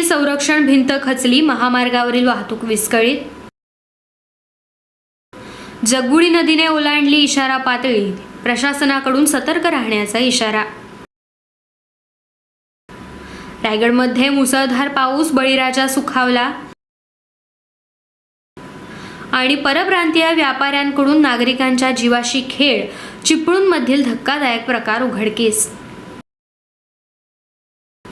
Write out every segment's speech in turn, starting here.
जिल्ह्यातील संरक्षण भिंत खचली महामार्गावरील वाहतूक विस्कळीत. जगबुडी नदीने ओलांडली इशारा पातळी प्रशासनाकडून सतर्क राहण्याचा इशारा. रायगडमध्ये मुसळधार पाऊस बळीराजा सुखावला. आणि परप्रांतीय व्यापाऱ्यांकडून नागरिकांच्या जीवाशी खेळ चिपळूणमधील धक्कादायक प्रकार उघडकीस.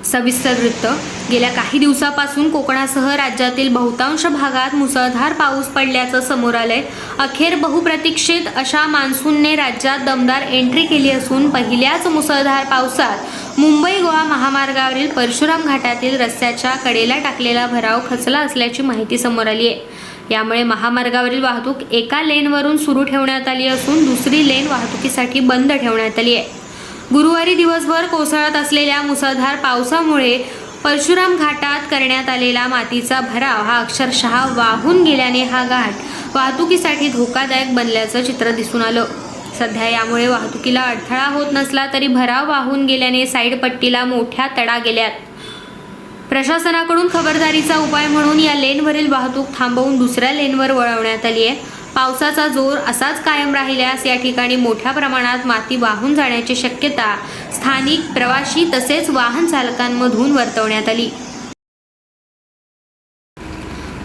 सविस्तर वृत्त. गेल्या काही दिवसापासून कोकणासह राज्यातील बहुतांश भागात मुसळधार पाऊस पडल्याचं समोर आलंय. अखेर बहुप्रतीक्षित अशा मान्सूनने राज्यात दमदार एंट्री केली असून पहिल्याच मुसळधार पावसात मुंबई गोवा महामार्गावरील परशुराम घाटातील रस्त्याच्या कडेला टाकलेला भराव खचला असल्याची माहिती समोर आली आहे यामुळे महामार्गावरील वाहतूक एका लेनवरून सुरू ठेवण्यात आली असून दुसरी लेन वाहतुकीसाठी बंद ठेवण्यात आली आहे गुरुवारी दिवसभर कोसळत असलेल्या मुसळधार पावसामुळे परशुराम घाटात करण्यात आलेला मातीचा भराव हा अक्षरशः वाहून गेल्याने हा घाट वाहतुकीसाठी धोकादायक बनल्याचं चित्र दिसून आलं. सध्या यामुळे वाहतुकीला अडथळा होत नसला तरी भराव वाहून गेल्याने साईड पट्टीला मोठ्या तडा गेल्यात. प्रशासनाकडून खबरदारीचा उपाय म्हणून या लेनवरील वाहतूक थांबवून दुसऱ्या लेनवर वळवण्यात आली आहे पावसाचा जोर असाच कायम राहिल्यास या ठिकाणी मोठ्या प्रमाणात माती वाहून जाण्याची शक्यता स्थानिक प्रवासी तसेच वाहन चालकांमधून वर्तवण्यात आली.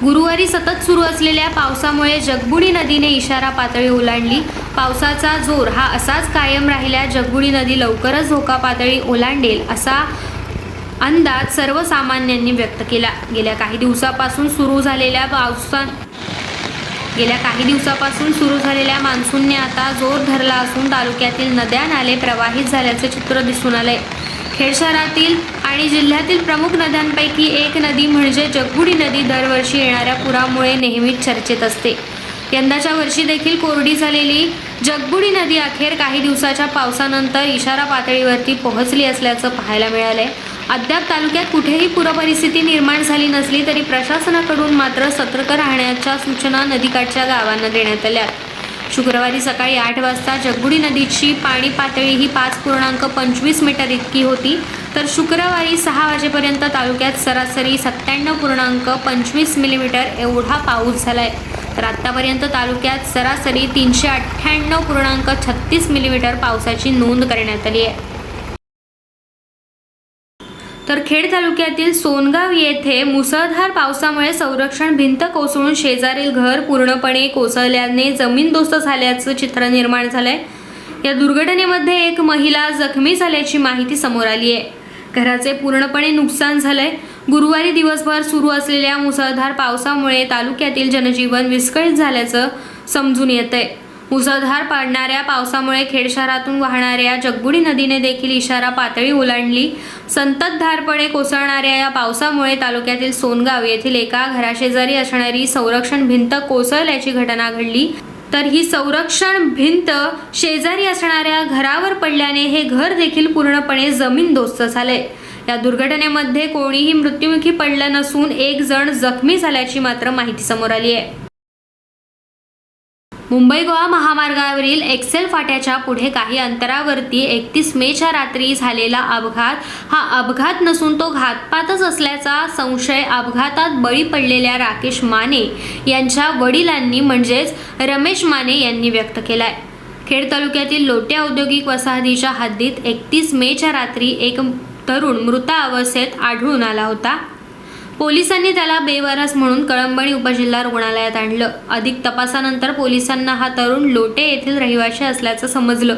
गुरुवारी सतत सुरू असलेल्या पावसामुळे जगबुडी नदीने इशारा पातळी ओलांडली. पावसाचा जोर हा असाच कायम राहिल्या जगबुडी नदी लवकरच धोका पातळी ओलांडेल असा अंदाज सर्वसामान्यांनी व्यक्त केला. गेल्या काही दिवसापासून सुरू झालेल्या पावसा गेल्या काही दिवसापासून सुरू झालेल्या मान्सूनने आता जोर धरला असून तालुक्यातील नद्या नाले प्रवाहित झाल्याचे चित्र दिसून आले. खेड शहरातील आणि जिल्ह्यातील प्रमुख नद्यांपैकी एक नदी म्हणजे जगबुडी नदी दरवर्षी येणाऱ्या पुरामुळे नेहमीच चर्चेत असते. यंदाच्या वर्षी देखील कोरडी झालेली जगबुडी नदी अखेर काही दिवसाच्या पावसानंतर इशारा पातळीवरती पोहोचली असल्याचं पाहायला मिळालंय. अद्याप तालुक्यात कुठेही पूरपरिस्थिती निर्माण झाली नसली तरी प्रशासनाकडून मात्र सतर्क राहण्याच्या सूचना नदीकाठच्या गावांना देण्यात आल्या. शुक्रवारी सकाळी आठ वाजता जगबुडी नदीची पाणी पातळी ही पाच पूर्णांक पंचवीस मीटर इतकी होती तर शुक्रवारी सहा वाजेपर्यंत तालुक्यात सरासरी सत्त्याण्णव पूर्णांक पंचवीस मिलीमीटर एवढा पाऊस झालाय. तर आत्तापर्यंत तालुक्यात सरासरी तीनशे अठ्ठ्याण्णव पूर्णांक छत्तीस मिलीमीटर पावसाची नोंद करण्यात आली आहे. तर खेड तालुक्यातील सोनगाव येथे मुसळधार पावसामुळे संरक्षण भिंत कोसळून शेजारील घर पूर्णपणे कोसळल्याने जमीनदोस्त झाल्याचं चित्र निर्माण झालंय. या दुर्घटनेमध्ये एक महिला जखमी झाल्याची माहिती समोर आली आहे. घराचे पूर्णपणे नुकसान झालंय. गुरुवारी दिवसभर सुरू असलेल्या मुसळधार पावसामुळे तालुक्यातील जनजीवन विस्कळीत झाल्याचं समजून येत आहे मुसळधार पाडणाऱ्या पावसामुळे खेड शहरातून वाहणाऱ्या जगबुडी नदीने देखील इशारा पातळी ओलांडली. संततधारपणे कोसळणाऱ्या या पावसामुळे तालुक्यातील सोनगाव येथील एका घराशेजारी असणारी संरक्षण भिंत कोसळल्याची घटना घडली. तर ही संरक्षण भिंत शेजारी असणाऱ्या घरावर पडल्याने हे घर देखील पूर्णपणे जमीनदोस्त झाले. या दुर्घटनेमध्ये कोणीही मृत्युमुखी पडलं नसून एक जण जखमी झाल्याची मात्र माहिती समोर आली आहे. मुंबई गोवा महामार्गावरील एक्सेल फाट्याच्या पुढे काही अंतरावरती एकतीस मेच्या रात्री झालेला अपघात. हा अपघात नसून तो घातपातच असल्याचा संशय अपघातात बळी पडलेल्या राकेश माने यांच्या वडिलांनी म्हणजेच रमेश माने यांनी व्यक्त केलाय. खेड तालुक्यातील लोटे औद्योगिक वसाहतीच्या हद्दीत एकतीस मेच्या रात्री एक तरुण मृत अवस्थेत आढळून आला होता. पोलिसांनी त्याला बेवारस म्हणून कळंबणी उपजिल्हा रुग्णालयात आणलं. अधिक तपासानंतर पोलिसांना हा तरुण लोटे येथील रहिवाशी असल्याचं समजलं.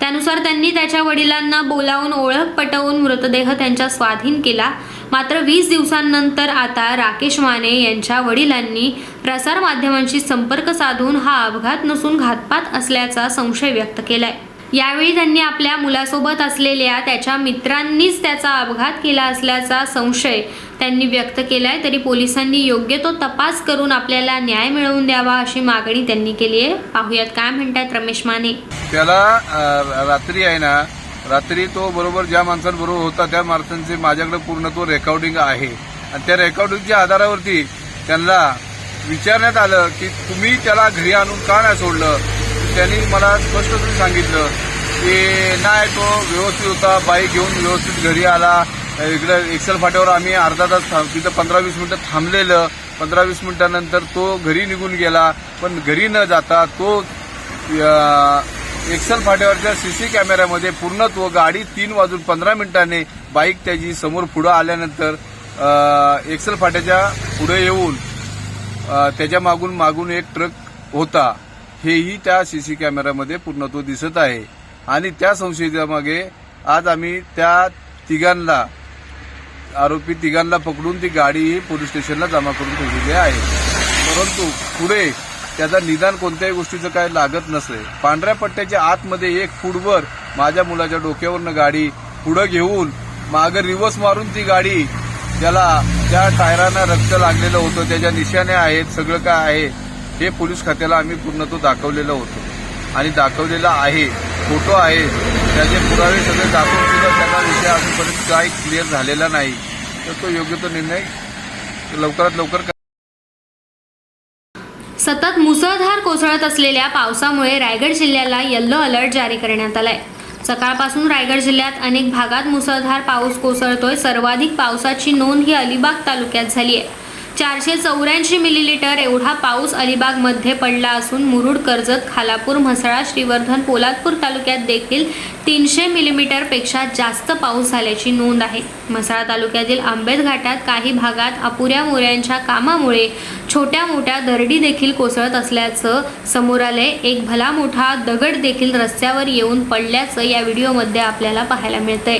त्यानुसार त्यांनी त्याच्या वडिलांना बोलावून ओळख पटवून मृतदेह त्यांच्या स्वाधीन केला. मात्र वीस दिवसांनंतर आता राकेश माने यांच्या वडिलांनी प्रसारमाध्यमांशी संपर्क साधून हा अपघात नसून घातपात असल्याचा संशय व्यक्त केलाय. यावेळी त्यांनी आपल्या मुलासोबत असलेल्या त्याच्या मित्रांनीच त्याचा अपघात केला असल्याचा संशय त्यांनी व्यक्त केलाय तरी पोलिसांनी योग्य तो तपास करून आपल्याला न्याय मिळवून द्यावा अशी मागणी त्यांनी केली आहे. पाहुयात काय म्हणतात रमेश माने. त्याला रात्री आहे ना रात्री तो बरोबर ज्या माणसांबरोबर होता त्या माणसांचे माझ्याकडे पूर्ण तो रेकॉर्डिंग आहे. आणि त्या रेकॉर्डिंगच्या आधारावरती त्यांना विचारण्यात आलं की तुम्ही त्याला घरी आणून का नाही सोडलं? त्यांनी मला स्पष्टपणे सांगितलं की नाही तो व्यवस्थित होता बाईक घेऊन व्यवस्थित घरी आला इकडं एक्सेल फाट्यावर आम्ही अर्धा तास थांब तिथं पंधरा वीस मिनिटं थांबलेलं. पंधरा वीस मिनिटानंतर तो घरी निघून गेला. पण घरी न जाता तो एक्सेल फाट्यावरच्या सी कॅमेऱ्यामध्ये पूर्ण तो गाडी तीन वाजून पंधरा मिनिटाने बाईक त्याची समोर पुढं आल्यानंतर एक्सेल फाट्याच्या पुढे येऊन त्याच्या मागून मागून एक ट्रक होता. हेही त्या सी सी कॅमेऱ्यामध्ये पूर्ण तो दिसत आहे. आणि त्या संशयितामागे आज आम्ही त्या तिघांना आरोपी तिघांना पकडून ती गाडी पोलीस स्टेशनला जमा करून ठेवलेली आहे. परंतु पुढे त्याचा निदान कोणत्याही गोष्टीचं काय लागत नसे पांढऱ्या पट्ट्याच्या आतमध्ये एक फूटवर माझ्या मुलाच्या डोक्यावरनं गाडी पुढं घेऊन मागं रिवर्स मारून ती गाडी त्याला त्या टायरांना रक्त लागलेलं होतं. त्याच्या निशाण्या आहेत सगळं काय आहे हे पोलीस खात्याला आम्ही पूर्ण तो दाखवलेलं होतं. आणि दाखवलेला आहे. फोटो आहे. त्याचे पुरावे सगळे दाखवून सुद्धा त्याचा विषय अजूनपर्यंत काही क्लिअर झालेला नाही. तर तो योग्य तो निर्णय लवकरात लवकर सतत मुसळधार कोसळत असलेल्या पावसामुळे रायगड जिल्ह्याला येल्लो अलर्ट जारी करण्यात आलाय. सकाळपासून रायगड जिल्ह्यात अनेक भागात मुसळधार पाऊस कोसळतोय. सर्वाधिक पावसाची नोंद ही अलिबाग तालुक्यात झाली आहे चारशे चौऱ्याऐंशी मिलीलिटर एवढा पाऊस अलिबागमध्ये पडला असून मुरुड कर्जत खालापूर म्हसळा श्रीवर्धन पोलादपूर तालुक्यात देखील तीनशे मिलीमीटरपेक्षा जास्त पाऊस झाल्याची नोंद आहे. म्हसळा तालुक्यातील आंबेत घाटात काही भागात अपुऱ्या मोऱ्यांच्या कामामुळे छोट्या मोठ्या दरडी देखील कोसळत असल्याचं समोर आले एक भला मोठा दगड देखील रस्त्यावर येऊन पडल्याचं या व्हिडिओमध्ये आपल्याला पाहायला मिळतंय.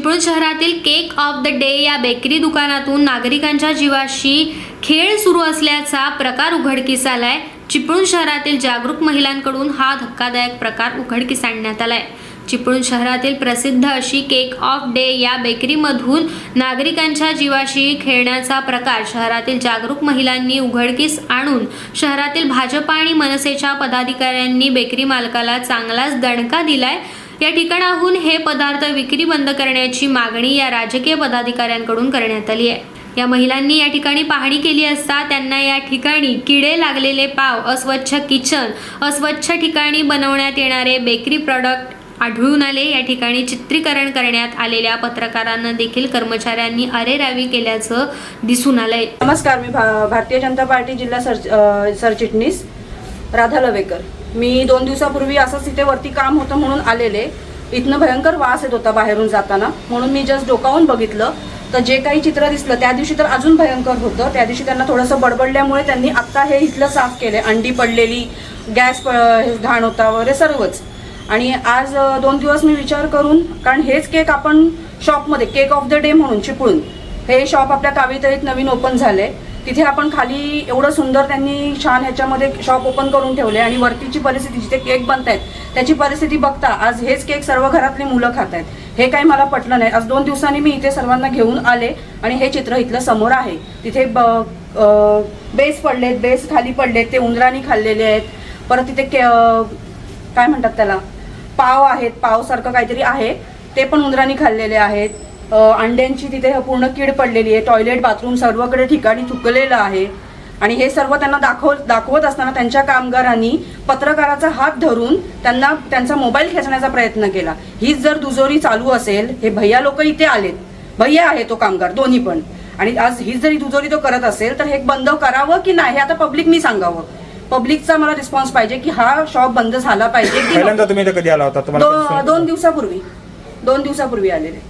चिपळूण शहरातील केक ऑफ द डे या बेकरी दुकानातून नागरिकांच्या जीवाशी खेळ सुरू असल्याचा प्रकार उघडकीस आलाय. चिपळूण शहरातील जागरूक महिलांकडून हा धक्कादायक प्रकार उघडकीस आणण्यात आलाय. चिपळूण शहरातील प्रसिद्ध अशी केक ऑफ डे या बेकरीमधून नागरिकांच्या जीवाशी खेळण्याचा प्रकार शहरातील जागरूक महिलांनी उघडकीस आणून शहरातील भाजपा आणि मनसेच्या पदाधिकाऱ्यांनी बेकरी मालकाला चांगलाच दणका दिलाय. या ठिकाणाहून हे पदार्थ विक्री बंद करण्याची मागणी या राजकीय पदाधिकाऱ्यांकडून करण्यात आली आहे. या महिलांनी या ठिकाणी पाहणी केली असता त्यांना या ठिकाणी किडे लागलेले पाव अस्वच्छ किचन अस्वच्छ ठिकाणी बनवण्यात येणारे बेकरी प्रॉडक्ट आढळून आले. या ठिकाणी चित्रीकरण करण्यात आलेल्या पत्रकारांना देखील कर्मचाऱ्यांनी अरेरावी केल्याचं दिसून आलंय. नमस्कार मी भा भारतीय जनता पार्टी जिल्हा सर सरचिटणीस राधा लवेकर. मी दोन दिवसापूर्वी असंच तिथे वरती काम होतं म्हणून आलेले. इथनं भयंकर वास येत होता बाहेरून जाताना. म्हणून मी जस्ट डोकावून बघितलं. तर जे काही चित्र दिसलं त्या दिवशी तर अजून भयंकर होतं. त्या दिवशी त्यांना थोडंसं बडबडल्यामुळे त्यांनी आत्ता हे इथलं साफ केलं अंडी पडलेली गॅस प- हे घाण होता वगैरे सर्वच. आणि आज दोन दिवस मी विचार करून कारण हेच केक आपण शॉपमध्ये केक ऑफ द डे म्हणून चिपळून हे शॉप आपल्या कावितळीत नवीन ओपन झाले तिथे आपण खाली एवढं सुंदर त्यांनी छान ह्याच्यामध्ये शॉप ओपन करून ठेवले आणि वरतीची परिस्थिती जिथे केक बनत आहेत त्याची परिस्थिती बघता आज हेच केक सर्व घरातली मुलं खात आहेत हे काही मला पटलं नाही. आज दोन दिवसांनी मी इथे सर्वांना घेऊन आले आणि हे चित्र इथलं समोर आहे. तिथे ब- बेस पडलेत बेस खाली पडलेत ते उंदरांनी खाल्लेले आहेत. परत तिथे के काय म्हणतात त्याला? पाव आहेत पावसारखं काहीतरी आहे. ते पण उंदरांनी खाल्लेले आहेत. अंड्यांची तिथे पूर्ण कीड पडलेली आहे. टॉयलेट बाथरूम सर्वकडे ठिकाणी थुकलेलं आहे. आणि हे सर्व त्यांना दाखव दाखवत असताना त्यांच्या कामगारांनी पत्रकाराचा हात धरून त्यांना त्यांचा मोबाईल खेचण्याचा प्रयत्न केला. हीच जर दुजोरी चालू असेल हे भैया लोक इथे आलेत. भैया आहे तो कामगार दोन्ही पण. आणि आज हीच जरी दुजोरी तो करत असेल तर हे बंद करावं की नाही हे आता पब्लिक मी सांगावं. पब्लिकचा मला रिस्पॉन्स पाहिजे की हा शॉप बंद झाला पाहिजे की तुम्ही कधी आला होता? दोन दिवसापूर्वी. दोन दिवसापूर्वी आलेले.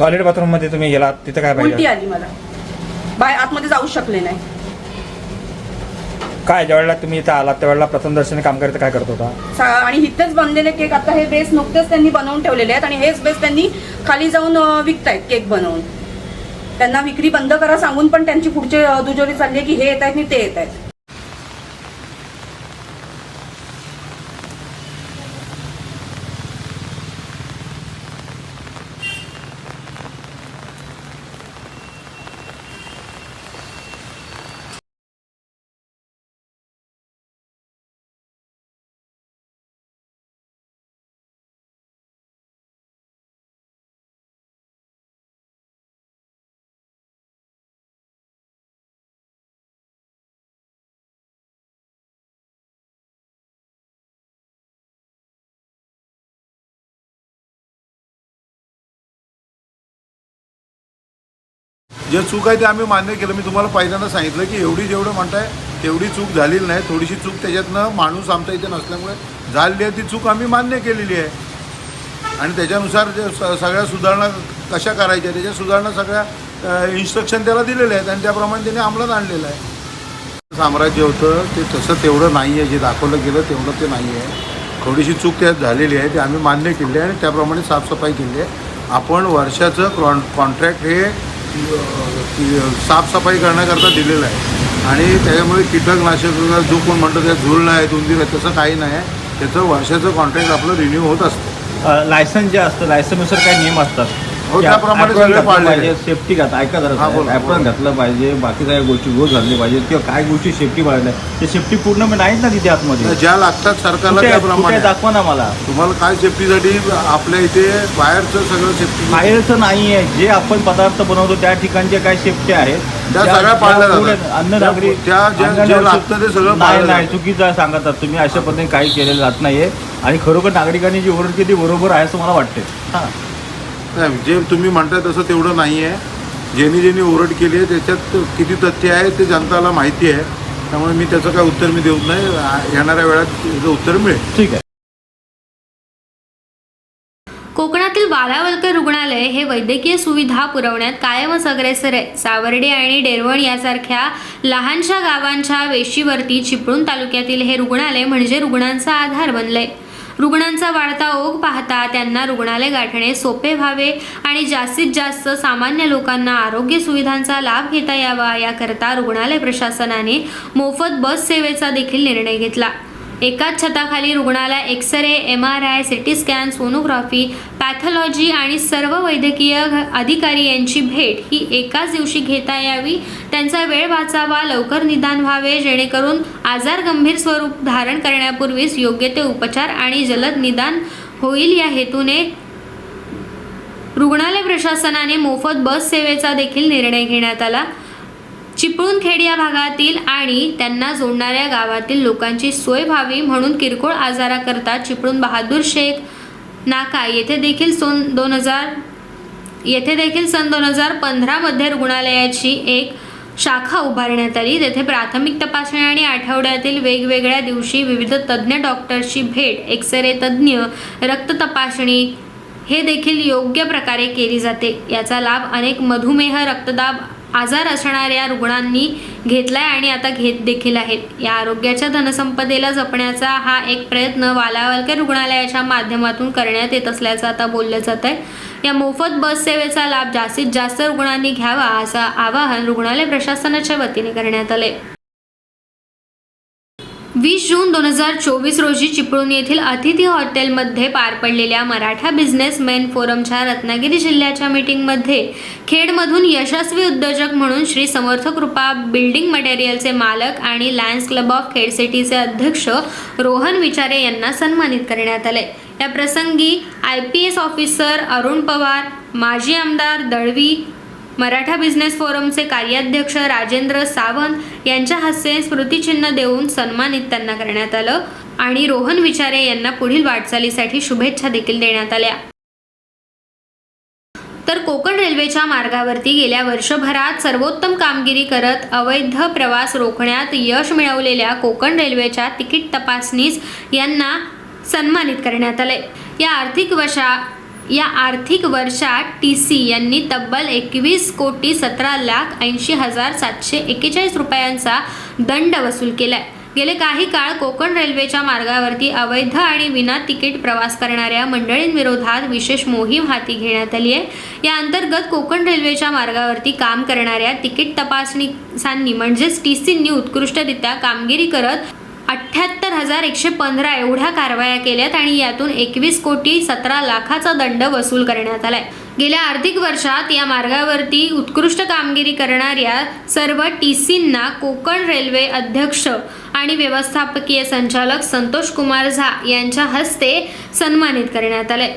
टॉयलेट बाथरूममध्ये तुम्ही गेलात तिथं काय उलटी पाहिजे आली मला. बाय आतमध्ये जाऊ शकले नाही. काय ज्या वेळेला तुम्ही इथं आलात त्यावेळेला प्रथम दर्शनी काम करत काय करत होता? सा- आणि इथेच बनलेले केक आता हे बेस नुकतेच त्यांनी बनवून ठेवलेले आहेत आणि हेच बेस त्यांनी खाली जाऊन अं, विकतायत केक बनवून. त्यांना विक्री बंद करा सांगून पण त्यांची पुढचे अं, दुजोरी चालली आहे की हे येत आहेत आणि ते येत आहेत जे चूक आहे ते आम्ही मान्य केलं. मी तुम्हाला पहिल्यांदा सांगितलं की एवढी जेवढं म्हणताय तेवढी चूक झालेली नाही. थोडीशी चूक त्याच्यातनं माणूस आमच्या इथे नसल्यामुळे झालेली आहे ती चूक आम्ही मान्य केलेली आहे. आणि त्याच्यानुसार जे स- सगळ्या सुधारणा कशा करायच्या त्याच्या सुधारणा सगळ्या इन्स्ट्रक्शन त्याला दिलेल्या आहेत आणि त्याप्रमाणे त्याने अंमलात आणलेलं आहे. साम्राज्य होतं ते तसं तेवढं नाही आहे. जे दाखवलं गेलं तेवढं ते नाही आहे. थोडीशी चूक त्यात झालेली आहे ते आम्ही मान्य केली आहे आणि त्याप्रमाणे साफसफाई केली आहे. आपण वर्षाचं कॉन कॉन्ट्रॅक्ट हे साफसफाई करण्याकरता दिलेलं आहे. आणि त्याच्यामुळे कीटकनाशक जो कोण म्हणतो त्या झुल नाही आहे उंदीर आहे तसं काही नाही आहे. त्याचं वर्षाचं कॉन्ट्रॅक्ट आपलं रिन्यू होत असतं. लायसन्स जे असतं लायसन्सनुसार काही नियम असतात. हो, त्याप्रमाणे सगळे पाहिजे आहेत. सेफ्टी घात ऐका हा, जरा बोला, बोला. घातलं पाहिजे बाकी काही गोष्टी गोल घातली पाहिजे. किंवा काय गोष्टी सेफ्टी पाळल्या ते सेफ्टी पूर्ण मी नाहीत ना तिथे आतमध्ये. ज्या लागतात सरकारला कुठे त्याप्रमाणे. कुठे दाखवा ना मला. तुम्हाला काय सेफ्टीसाठी आपल्या इथे बाहेरचं सगळं सेफ्टी बाहेरचं नाही आहे. जे आपण पदार्थ बनवतो त्या ठिकाणचे काय सेफ्टी आहेत त्या सगळ्या पाळल्या जातात. पुढे अन्न त्या- नागरी त्या जे- जे अंगणवाडी- लागतं ते सगळं नाही पाळलं नाही जातं. चुकीचं सांगतात तुम्ही. अशा पद्धतीने काही केलेलं जात नाहीये. आणि खरोखर नागरिकांनी जी ओरड केली ती बरोबर आहे असं मला वाटते हां. नाही जे तुम्ही म्हणताय तसं तेवढं नाही आहे ज्यांनी ज्यांनी ओरड केली आहे त्याच्यात किती तथ्य आहे ते जनताला माहिती आहे. त्यामुळे मी त्याचं काय उत्तर मी देत नाही. येणाऱ्या वेळात त्याचं उत्तर मिळेल. ठीक आहे. कोकणातील बालावलकर रुग्णालय हे वैद्यकीय सुविधा पुरवण्यात कायमच अग्रेसर आहे. सावर्डे आणि डेरवण यासारख्या लहानशा गावांच्या वेशीवरती चिपळूण तालुक्यातील हे रुग्णालय म्हणजे रुग्णांचा आधार बनलंय. रुग्णांचा वाढता ओघ पाहता त्यांना रुग्णालय गाठणे सोपे व्हावे आणि जास्तीत जास्त सामान्य लोकांना आरोग्य सुविधांचा लाभ घेता यावा याकरता रुग्णालय प्रशासनाने मोफत बस सेवेचा देखील निर्णय घेतला. एकाच छताखाली रुग्णाला X ray M R I C T scan sonography pathology आणि सर्व वैद्यकीय अधिकारी यांची भेट ही एकाच दिवशी घेता यावी. त्यांचा वेळ वाचावा लवकर निदान व्हावे जेणेकरून आजार गंभीर स्वरूप धारण करण्यापूर्वीच योग्य ते उपचार आणि जलद निदान होईल या हेतूने रुग्णालय प्रशासनाने मोफत बस सेवेचा देखील निर्णय घेण्यात आला. चिपळूणखेड या भागातील आणि त्यांना जोडणाऱ्या गावातील लोकांची सोय व्हावी म्हणून किरकोळ आजाराकरता चिपळूण बहादूर शेख नाका. येथे देखील सोन दोन हजार येथे देखील सन दोन हजार पंधरामध्ये रुग्णालयाची एक शाखा उभारण्यात आली. तेथे प्राथमिक तपासणी आणि आठवड्यातील वेगवेगळ्या दिवशी विविध तज्ज्ञ डॉक्टरची भेट एक्स रे तज्ज्ञ रक्त तपासणी हे देखील योग्य प्रकारे केली जाते. याचा लाभ अनेक मधुमेह रक्तदाब आजार असणाऱ्या रुग्णांनी घेतलाय आणि आता घेत देखील आहेत. या आरोग्याच्या धनसंपदेला जपण्याचा हा एक प्रयत्न वालावलकर रुग्णालयाच्या माध्यमातून करण्यात येत असल्याचं आता बोललं जात आहे. या मोफत बस सेवेचा लाभ जास्तीत जास्त रुग्णांनी घ्यावा असं आवाहन रुग्णालय प्रशासनाच्या वतीने करण्यात आले वीस जून दोन हजार चोवीस रोजी चिपळूण येथील अतिथी हॉटेलमध्ये पार पडलेल्या मराठा बिझनेसमॅन फोरमच्या रत्नागिरी जिल्ह्याच्या मीटिंगमध्ये खेडमधून यशस्वी उद्योजक म्हणून श्री समर्थ कृपा बिल्डिंग मटेरियलचे मालक आणि लायन्स क्लब ऑफ खेड सिटीचे अध्यक्ष रोहन विचारे यांना सन्मानित करण्यात आले. या प्रसंगी I P S officer Arun Pawar माजी आमदार दळवी मराठा बिझनेस फोरमचे कार्याध्यक्ष राजेंद्र सावंत यांच्या हस्ते स्मृतिचिन्ह देऊन सन्मानित त्यांना करण्यात आलं आणि रोहन विचारे यांना पुढील वाटचालीसाठी शुभेच्छा देखील देण्यात आल्या. तर कोकण रेल्वेच्या मार्गावरती गेल्या वर्षभरात सर्वोत्तम कामगिरी करत अवैध प्रवास रोखण्यात यश मिळवलेल्या कोकण रेल्वेच्या तिकीट तपासनीस यांना सन्मानित करण्यात आले. या आर्थिक वर्षा या आर्थिक वर्षात टी सी यांनी तब्बल एकवीस कोटी सतरा लाख ऐंशी हजार सातशे एक्केचाळीस रुपयांचा दंड वसूल केलाय. गेले काही काळ कोकण रेल्वेच्या मार्गावरती अवैध आणि विना तिकीट प्रवास करणाऱ्या मंडळींविरोधात विशेष मोहीम हाती घेण्यात आली आहे. या अंतर्गत कोकण रेल्वेच्या मार्गावरती काम करणाऱ्या तिकीट तपासणीसांनी म्हणजेच टी सींनी उत्कृष्टरित्या कामगिरी करत अठ्ठ्याहत्तर हजार एकशे पंधरा एवढ्या कारवाया केल्यात आणि यातून एकवीस कोटी सतरा लाखाचा दंड वसूल करण्यात आलाय. गेल्या आर्थिक वर्षात या मार्गावरती उत्कृष्ट कामगिरी करणाऱ्या सर्व टी सींना कोकण रेल्वे अध्यक्ष आणि व्यवस्थापकीय संचालक संतोष कुमार झा यांच्या हस्ते सन्मानित करण्यात आले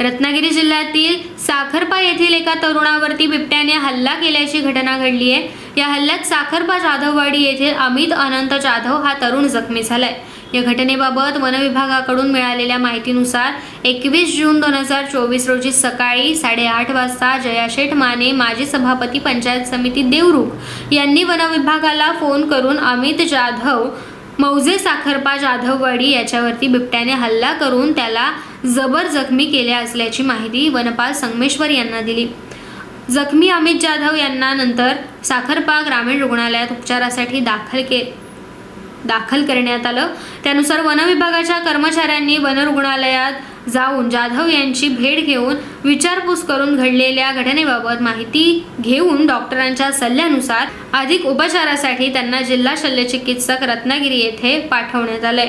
रत्नागिरी जिल्ह्यातील साखरपा येथील एका तरुणावरती बिबट्याने हल्ला केल्याची घटना घडली आहे या हल्ल्यात साखरपा जाधववाडी येथील अमित अनंत जाधव हा तरुण जखमी झालाय. या घटनेबाबत वनविभागाकडून मिळालेल्या माहितीनुसार एकवीस जून दोन हजार चोवीस रोजी सकाळी साडेआठ वाजता जयाशेठ माने माजी सभापती पंचायत समिती देवरुख यांनी वनविभागाला फोन करून अमित जाधव मौजे साखरपा जाधववाडी याच्यावरती बिबट्याने हल्ला करून त्याला जबर जखमी केल्या असल्याची माहिती वनपाल संगमेश्वर यांना दिली. जखमी अमित जाधव यांना नंतर साखरपा ग्रामीण रुग्णालयात उपचारासाठी दाखल के दाखल करण्यात आलं. त्यानुसार वनविभागाच्या कर्मचाऱ्यांनी वनरुग्णालयात जाऊन जाधव यांची भेट घेऊन विचारपूस करून घडलेल्या घटनेबाबत माहिती घेऊन डॉक्टरांच्या सल्ल्यानुसार अधिक उपचारासाठी त्यांना जिल्हा शल्यचिकित्सक रत्नागिरी येथे पाठवण्यात आलंय.